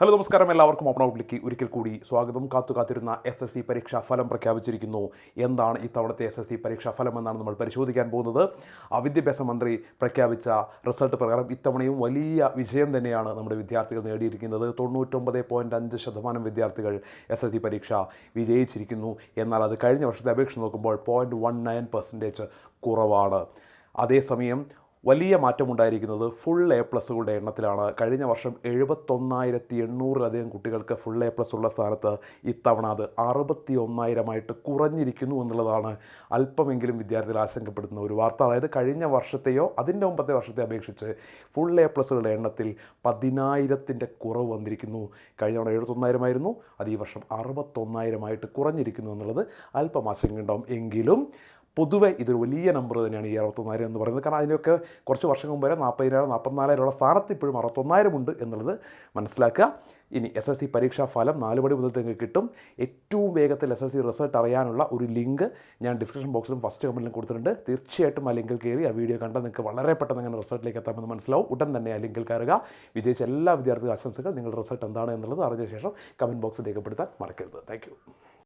Hello നമസ്കാരം. എല്ലാവർക്കും open ഔട്ട്ലേക്ക് ഒരിക്കൽ കൂടി സ്വാഗതം. കാത്തു കാത്തിരുന്ന എസ് എസ് സി പരീക്ഷാ ഫലം പ്രഖ്യാപിച്ചിരിക്കുന്നു. എന്താണ് ഇത്തവണത്തെ എസ് എസ് സി പരീക്ഷാ ഫലം എന്നാണ് നമ്മൾ പരിശോധിക്കാൻ പോകുന്നത്. വിദ്യാഭ്യാസ മന്ത്രി പ്രഖ്യാപിച്ച റിസൾട്ട് പ്രകാരം ഇത്തവണയും വലിയ വിജയം തന്നെയാണ് നമ്മുടെ വിദ്യാർത്ഥികൾ നേടിയിരിക്കുന്നത്. തൊണ്ണൂറ്റൊമ്പത് പോയിന്റ് അഞ്ച് ശതമാനം വിദ്യാർത്ഥികൾ എസ് എസ് സി പരീക്ഷ വിജയിച്ചിരിക്കുന്നു. എന്നാൽ അത് കഴിഞ്ഞ വർഷത്തെ അപേക്ഷ നോക്കുമ്പോൾ പോയിന്റ് വൺ നയൻ പെർസെന്റേജ് കുറവാണ്. അതേസമയം വലിയ മാറ്റമുണ്ടായിരിക്കുന്നത് ഫുൾ എ പ്ലസുകളുടെ എണ്ണത്തിലാണ്. കഴിഞ്ഞ വർഷം എഴുപത്തൊന്നായിരത്തി എണ്ണൂറിലധികം കുട്ടികൾക്ക് ഫുൾ എ പ്ലസ് ഉള്ള സ്ഥാനത്ത് ഇത്തവണ അത് അറുപത്തി ഒന്നായിരമായിട്ട് കുറഞ്ഞിരിക്കുന്നു എന്നുള്ളതാണ് അല്പമെങ്കിലും വിദ്യാർത്ഥികൾ ആശങ്കപ്പെടുന്ന ഒരു വാർത്ത. അതായത് കഴിഞ്ഞ വർഷത്തെയോ അതിന്റെ മുമ്പത്തെ വർഷത്തെ അപേക്ഷിച്ച് ഫുൾ എ പ്ലസുകളുടെ എണ്ണത്തിൽ പതിനായിരത്തിന്റെ കുറവ് വന്നിരിക്കുന്നു. കഴിഞ്ഞ തവണ എഴുപത്തൊന്നായിരമായിരുന്നു അത് ഈ വർഷം അറുപത്തൊന്നായിരമായിട്ട് കുറഞ്ഞിരിക്കുന്നു എന്നുള്ളത് അല്പം ആശങ്കയുണ്ടാവും. എങ്കിലും പൊതുവെ ഇതൊരു വലിയ നമ്പർ തന്നെയാണ് ഈ അറുപത്തൊന്നായിരം എന്ന് പറയുന്നത്. കാരണം അതിനൊക്കെ കുറച്ച് വർഷം മുമ്പ് വരെ നാൽപ്പതിനായിരം നാൽപ്പത്തിനാലായിരം ഉള്ള സ്ഥാനത്ത് ഇപ്പോഴും അറുപത്തൊന്നായിരം ഉണ്ട് എന്നുള്ളത് മനസ്സിലാക്കുക. ഇനി എസ് എൽ സി പരീക്ഷാ ഫലം നാല് മണി മുതൽ നിങ്ങൾക്ക് കിട്ടും. ഏറ്റവും വേഗത്തിൽ എസ് എൽ സി റിസൾട്ട് അറിയാനുള്ള ഒരു ലിങ്ക് ഞാൻ ഡിസ്ക്രിപ്ഷൻ ബോക്സിലും ഫസ്റ്റ് കമന്റിലും കൊടുത്തിട്ടുണ്ട്. തീർച്ചയായിട്ടും ആ ലിങ്കിൽ കയറി ആ വീഡിയോ കണ്ടാൽ നിങ്ങൾക്ക് വളരെ പെട്ടെന്ന് അങ്ങനെ റിസൾട്ടിലേക്ക് എത്താമെന്ന് മനസ്സിലാവും. ഉടൻ തന്നെ ആ ലിങ്കിൽ കയറുക. വിജയിച്ച എല്ലാ വിദ്യാർത്ഥി ആശംസകൾ. നിങ്ങളുടെ റിസൾട്ട് എന്താണ് എന്നുള്ളത് അറിഞ്ഞ ശേഷം കമന്റ് ബോക്സിൽ രേഖപ്പെടുത്താൻ മറക്കരുത്. താങ്ക്